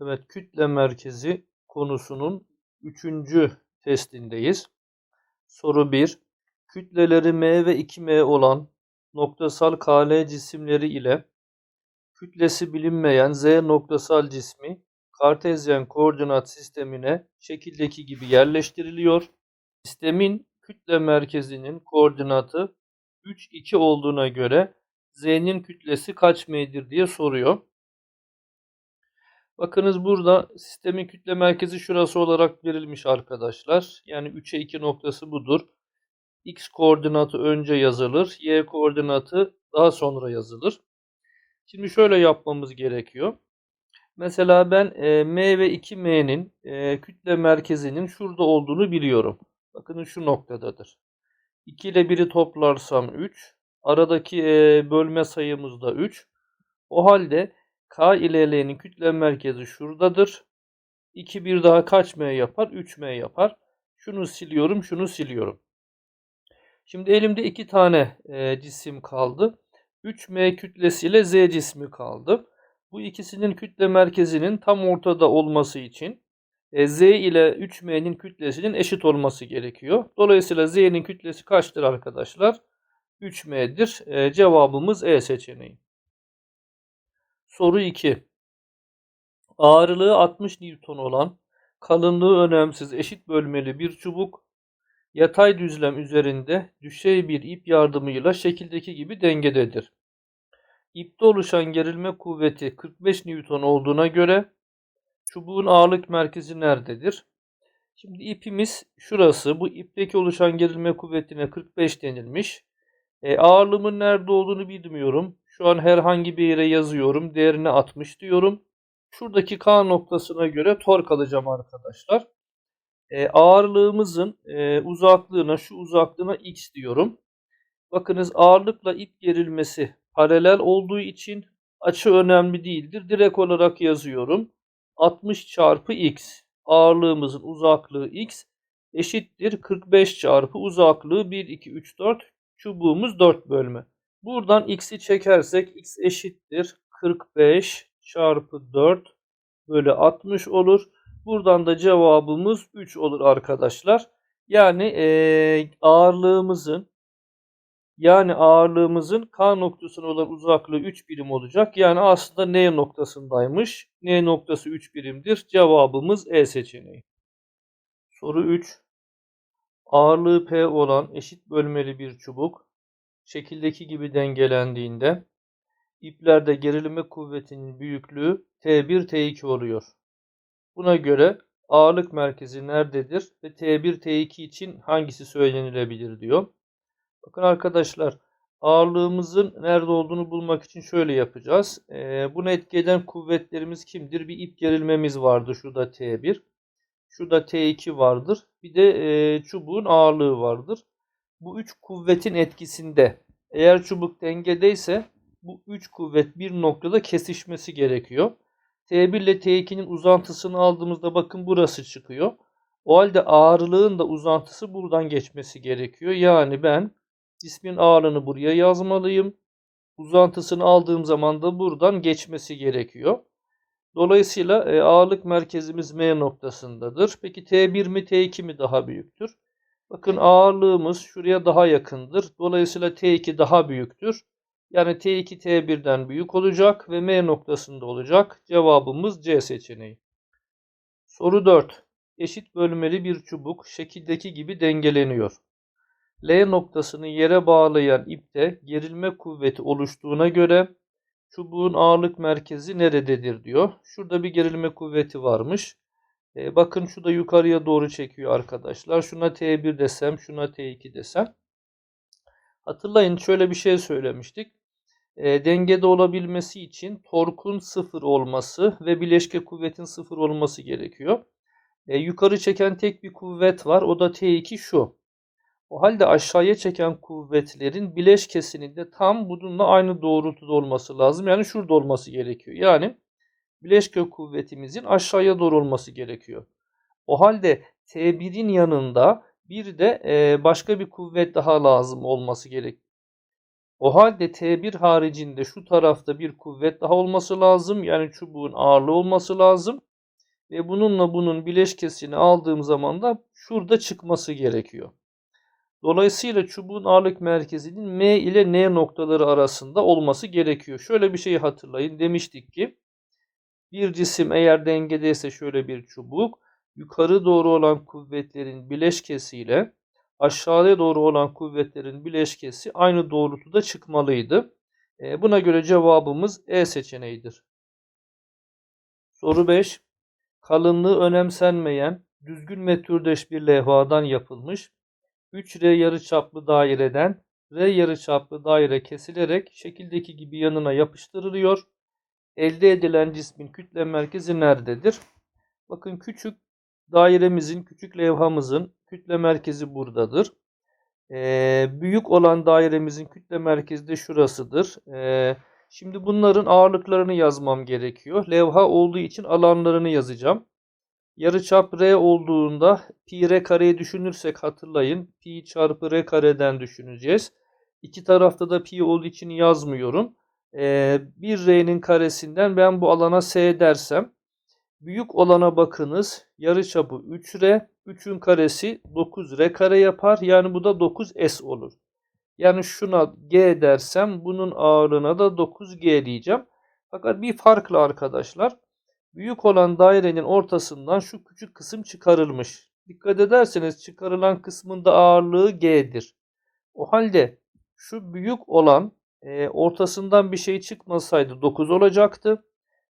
Evet, kütle merkezi konusunun üçüncü testindeyiz. Soru 1. Kütleleri m ve 2m olan noktasal KL cisimleri ile kütlesi bilinmeyen z noktasal cismi Kartezyen koordinat sistemine şekildeki gibi yerleştiriliyor. Sistemin kütle merkezinin koordinatı 3, 2 olduğuna göre z'nin kütlesi kaç m'dir diye soruyor. Bakınız burada sistemin kütle merkezi şurası olarak verilmiş arkadaşlar. Yani 3'e 2 noktası budur. X koordinatı önce yazılır. Y koordinatı daha sonra yazılır. Şimdi şöyle yapmamız gerekiyor. Mesela ben e, M ve 2M'nin e, kütle merkezinin şurada olduğunu biliyorum. Bakın şu noktadadır. 2 ile 1'i toplarsam 3. Aradaki e, bölme sayımız da 3. O halde K ile L'nin kütle merkezi şuradadır. 2 bir daha kaç M yapar? 3M yapar. Şunu siliyorum, şunu siliyorum. Şimdi elimde iki tane e, cisim kaldı. 3M kütlesiyle Z cismi kaldı. Bu ikisinin kütle merkezinin tam ortada olması için Z ile 3M'nin kütlesinin eşit olması gerekiyor. Dolayısıyla Z'nin kütlesi kaçtır arkadaşlar? 3M'dir. E, cevabımız E seçeneği. Soru 2. Ağırlığı 60 Newton olan kalınlığı önemsiz eşit bölmeli bir çubuk yatay düzlem üzerinde düşey bir ip yardımıyla şekildeki gibi dengededir. İpte oluşan gerilme kuvveti 45 Newton olduğuna göre çubuğun ağırlık merkezi nerededir? Şimdi ipimiz şurası. Bu ipteki oluşan gerilme kuvvetine 45 denilmiş. E, ağırlığımın nerede olduğunu bilmiyorum. Şu an herhangi bir yere yazıyorum. Değerini 60 diyorum. Şuradaki K noktasına göre tork alacağım arkadaşlar. E, ağırlığımızın e, uzaklığına, şu uzaklığına x diyorum. Bakınız ağırlıkla ip gerilmesi paralel olduğu için açı önemli değildir. Direkt olarak yazıyorum. 60 çarpı x ağırlığımızın uzaklığı x eşittir 45 çarpı uzaklığı 1, 2, 3, 4 çubuğumuz 4 bölme. Buradan x'i çekersek x eşittir 45 çarpı 4 bölü 60 olur. Buradan da cevabımız 3 olur arkadaşlar. Yani e, ağırlığımızın yani ağırlığımızın K noktasına olan uzaklığı 3 birim olacak. Yani aslında N noktasındaymış. N noktası 3 birimdir. Cevabımız E seçeneği. Soru 3. Ağırlığı P olan eşit bölmeli bir çubuk şekildeki gibi dengelendiğinde iplerde gerilme kuvvetinin büyüklüğü T1 T2 oluyor. Buna göre ağırlık merkezi nerededir ve T1 T2 için hangisi söylenilebilir diyor. Bakın arkadaşlar ağırlığımızın nerede olduğunu bulmak için şöyle yapacağız. E, bunu etki kuvvetlerimiz kimdir? Bir ip gerilmemiz vardı. Şurada T1. Şurada T2 vardır. Bir de e, çubuğun ağırlığı vardır. Bu üç kuvvetin etkisinde eğer çubuk dengedeyse bu üç kuvvet bir noktada kesişmesi gerekiyor. T1 ile T2'nin uzantısını aldığımızda bakın burası çıkıyor. O halde ağırlığın da uzantısı buradan geçmesi gerekiyor. Yani ben cismin ağırlığını buraya yazmalıyım. Uzantısını aldığım zaman da buradan geçmesi gerekiyor. Dolayısıyla e, ağırlık merkezimiz M noktasındadır. Peki T1 mi T2 mi daha büyüktür? Bakın ağırlığımız şuraya daha yakındır. Dolayısıyla T2 daha büyüktür. Yani T2 T1'den büyük olacak ve M noktasında olacak. Cevabımız C seçeneği. Soru 4. Eşit bölmeli bir çubuk şekildeki gibi dengeleniyor. L noktasını yere bağlayan ipte gerilme kuvveti oluştuğuna göre çubuğun ağırlık merkezi nerededir diyor. Şurada bir gerilme kuvveti varmış. E, bakın şu da yukarıya doğru çekiyor arkadaşlar. Şuna T1 desem, şuna T2 desem. Hatırlayın şöyle bir şey söylemiştik. E, dengede olabilmesi için torkun sıfır olması ve bileşke kuvvetin sıfır olması gerekiyor. E, yukarı çeken tek bir kuvvet var. O da T2 şu. O halde aşağıya çeken kuvvetlerin bileşkesinin de tam bununla aynı doğrultuda olması lazım. Yani şurada olması gerekiyor. Yani bileşke kuvvetimizin aşağıya doğru olması gerekiyor. O halde T1'in yanında bir de e, başka bir kuvvet daha lazım olması gerek. O halde T1 haricinde şu tarafta bir kuvvet daha olması lazım. Yani çubuğun ağırlığı olması lazım. Ve bununla bunun bileşkesini aldığım zaman da şurada çıkması gerekiyor. Dolayısıyla çubuğun ağırlık merkezinin M ile N noktaları arasında olması gerekiyor. Şöyle bir şeyi hatırlayın. Demiştik ki bir cisim eğer dengedeyse şöyle bir çubuk yukarı doğru olan kuvvetlerin bileşkesiyle aşağıya doğru olan kuvvetlerin bileşkesi aynı doğrultuda çıkmalıydı. E, buna göre cevabımız E seçeneğidir. Soru 5. Kalınlığı önemsenmeyen düzgün metrürdeş bir levhadan yapılmış 3R yarıçaplı daireden R yarıçaplı daire kesilerek şekildeki gibi yanına yapıştırılıyor. Elde edilen cismin kütle merkezi nerededir? Bakın küçük dairemizin, küçük levhamızın kütle merkezi buradadır. Ee, büyük olan dairemizin kütle merkezi de şurasıdır. Ee, şimdi bunların ağırlıklarını yazmam gerekiyor. Levha olduğu için alanlarını yazacağım. Yarıçap R olduğunda pi R kareyi düşünürsek hatırlayın. Pi çarpı R kareden düşüneceğiz. İki tarafta da pi olduğu için yazmıyorum. Ee, bir R'nin karesinden ben bu alana S dersem büyük olana bakınız. Yarıçapı 3R. 3'ün karesi 9R kare yapar. Yani bu da 9S olur. Yani şuna G dersem bunun ağırlığına da 9G diyeceğim. Fakat bir farklı arkadaşlar. Büyük olan dairenin ortasından şu küçük kısım çıkarılmış. Dikkat ederseniz çıkarılan kısmın da ağırlığı G'dir. O halde şu büyük olan e, ortasından bir şey çıkmasaydı 9 olacaktı.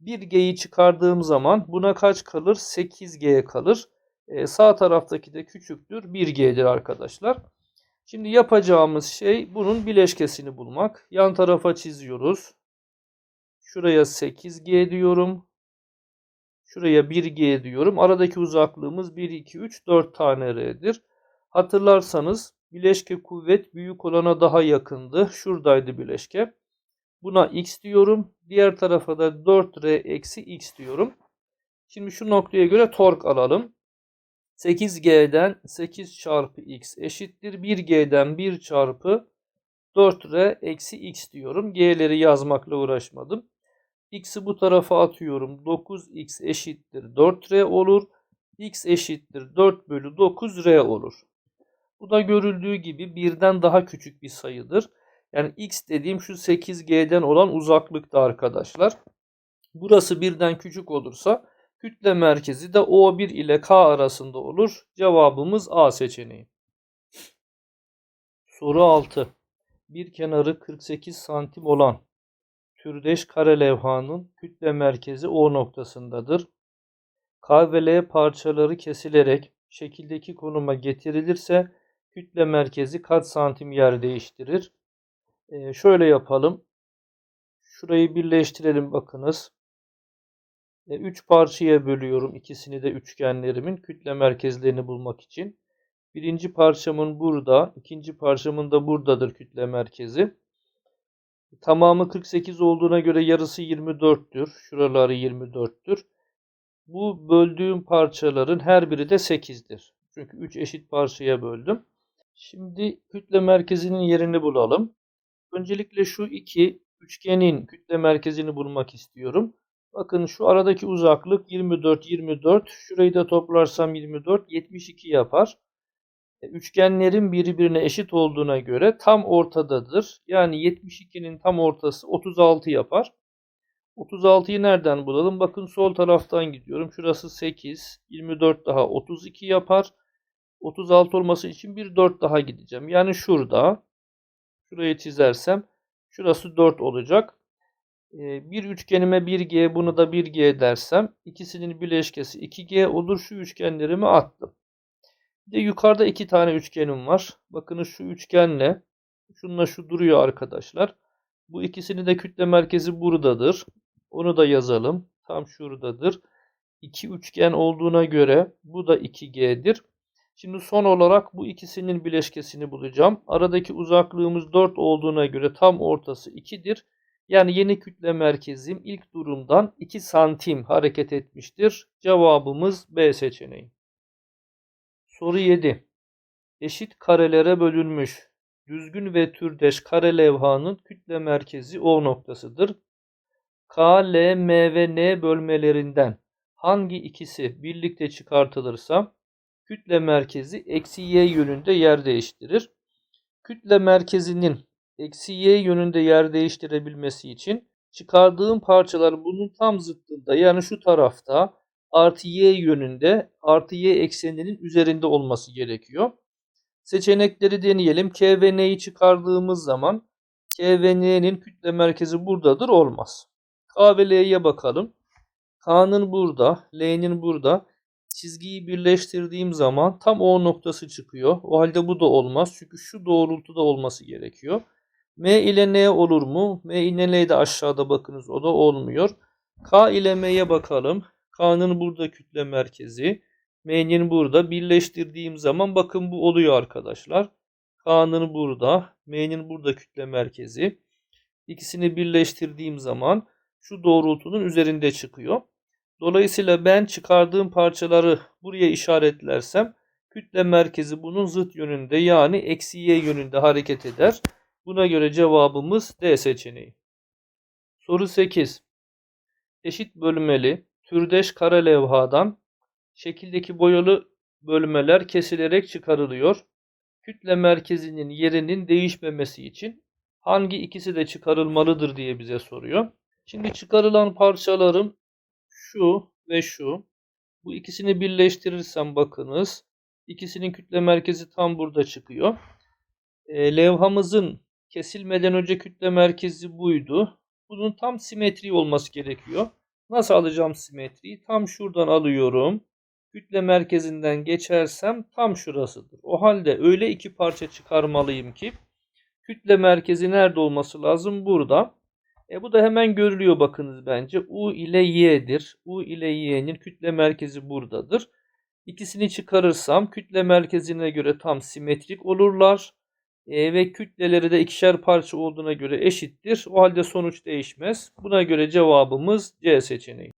1G'yi çıkardığım zaman buna kaç kalır? 8G kalır. E, sağ taraftaki de küçüktür. 1G'dir arkadaşlar. Şimdi yapacağımız şey bunun bileşkesini bulmak. Yan tarafa çiziyoruz. Şuraya 8G diyorum. Şuraya 1G diyorum. Aradaki uzaklığımız 1, 2, 3, 4 tane R'dir. Hatırlarsanız bileşke kuvvet büyük olana daha yakındı. Şuradaydı bileşke. Buna x diyorum. Diğer tarafa da 4R eksi x diyorum. Şimdi şu noktaya göre tork alalım. 8G'den 8 çarpı x eşittir. 1G'den 1 çarpı 4R eksi x diyorum. G'leri yazmakla uğraşmadım. X'i bu tarafa atıyorum. 9x eşittir 4R olur. X eşittir 4 bölü 9R olur. Bu da görüldüğü gibi birden daha küçük bir sayıdır. Yani x dediğim şu 8G'den olan uzaklıkta arkadaşlar. Burası birden küçük olursa kütle merkezi de O1 ile K arasında olur. Cevabımız A seçeneği. Soru 6. Bir kenarı 48 santim olan türdeş kare levhanın kütle merkezi O noktasındadır. K ve L parçaları kesilerek şekildeki konuma getirilirse kütle merkezi kaç santim yer değiştirir? Ee, şöyle yapalım. Şurayı birleştirelim bakınız. 3 e, parçaya bölüyorum ikisini de üçgenlerimin kütle merkezlerini bulmak için. Birinci parçamın burada, ikinci parçamın da buradadır kütle merkezi. Tamamı 48 olduğuna göre yarısı 24'tür. Şuraları 24'tür. Bu böldüğüm parçaların her biri de 8'dir. Çünkü 3 eşit parçaya böldüm. Şimdi kütle merkezinin yerini bulalım. Öncelikle şu iki üçgenin kütle merkezini bulmak istiyorum. Bakın şu aradaki uzaklık 24, 24. Şurayı da toplarsam 24, 72 yapar. E, üçgenlerin birbirine eşit olduğuna göre tam ortadadır. Yani 72'nin tam ortası 36 yapar. 36'yı nereden bulalım? Bakın sol taraftan gidiyorum. Şurası 8, 24 daha 32 yapar. 36 olması için bir 4 daha gideceğim. Yani şurada şurayı çizersem şurası 4 olacak. E, bir üçgenime 1G bunu da 1G dersem ikisinin bileşkesi 2G olur. Şu üçgenlerimi attım. Bir de yukarıda iki tane üçgenim var. Bakınız şu üçgenle şununla şu duruyor arkadaşlar. Bu ikisini de kütle merkezi buradadır. Onu da yazalım. Tam şuradadır. İki üçgen olduğuna göre bu da 2G'dir. Şimdi son olarak bu ikisinin bileşkesini bulacağım. Aradaki uzaklığımız 4 olduğuna göre tam ortası 2'dir. Yani yeni kütle merkezim ilk durumdan 2 santim hareket etmiştir. Cevabımız B seçeneği. Soru 7. Eşit karelere bölünmüş düzgün ve türdeş kare levhanın kütle merkezi O noktasıdır. K, L, M ve N bölmelerinden hangi ikisi birlikte çıkartılırsa kütle merkezi eksi y yönünde yer değiştirir. Kütle merkezinin eksi y yönünde yer değiştirebilmesi için çıkardığım parçalar bunun tam zıttında yani şu tarafta artı y yönünde artı y ekseninin üzerinde olması gerekiyor. Seçenekleri deneyelim. K ve N'yi çıkardığımız zaman K ve N'nin kütle merkezi buradadır olmaz. K ve L'ye bakalım. K'nın burada, L'nin burada. Çizgiyi birleştirdiğim zaman tam O noktası çıkıyor. O halde bu da olmaz. Çünkü şu doğrultuda olması gerekiyor. M ile N olur mu? M ile N de aşağıda bakınız. O da olmuyor. K ile M'ye bakalım. K'nın burada kütle merkezi. M'nin burada. Birleştirdiğim zaman bakın bu oluyor arkadaşlar. K'nın burada. M'nin burada kütle merkezi. İkisini birleştirdiğim zaman şu doğrultunun üzerinde çıkıyor. Dolayısıyla ben çıkardığım parçaları buraya işaretlersem kütle merkezi bunun zıt yönünde yani eksi y yönünde hareket eder. Buna göre cevabımız D seçeneği. Soru 8. Eşit bölmeli türdeş kare levhadan şekildeki boyalı bölmeler kesilerek çıkarılıyor. Kütle merkezinin yerinin değişmemesi için hangi ikisi de çıkarılmalıdır diye bize soruyor. Şimdi çıkarılan parçalarım şu ve şu. Bu ikisini birleştirirsem bakınız. ikisinin kütle merkezi tam burada çıkıyor. E, levhamızın kesilmeden önce kütle merkezi buydu. Bunun tam simetri olması gerekiyor. Nasıl alacağım simetriyi? Tam şuradan alıyorum. Kütle merkezinden geçersem tam şurasıdır. O halde öyle iki parça çıkarmalıyım ki kütle merkezi nerede olması lazım? Burada. E bu da hemen görülüyor bakınız bence. U ile Y'dir. U ile Y'nin kütle merkezi buradadır. İkisini çıkarırsam kütle merkezine göre tam simetrik olurlar. E, ve kütleleri de ikişer parça olduğuna göre eşittir. O halde sonuç değişmez. Buna göre cevabımız C seçeneği.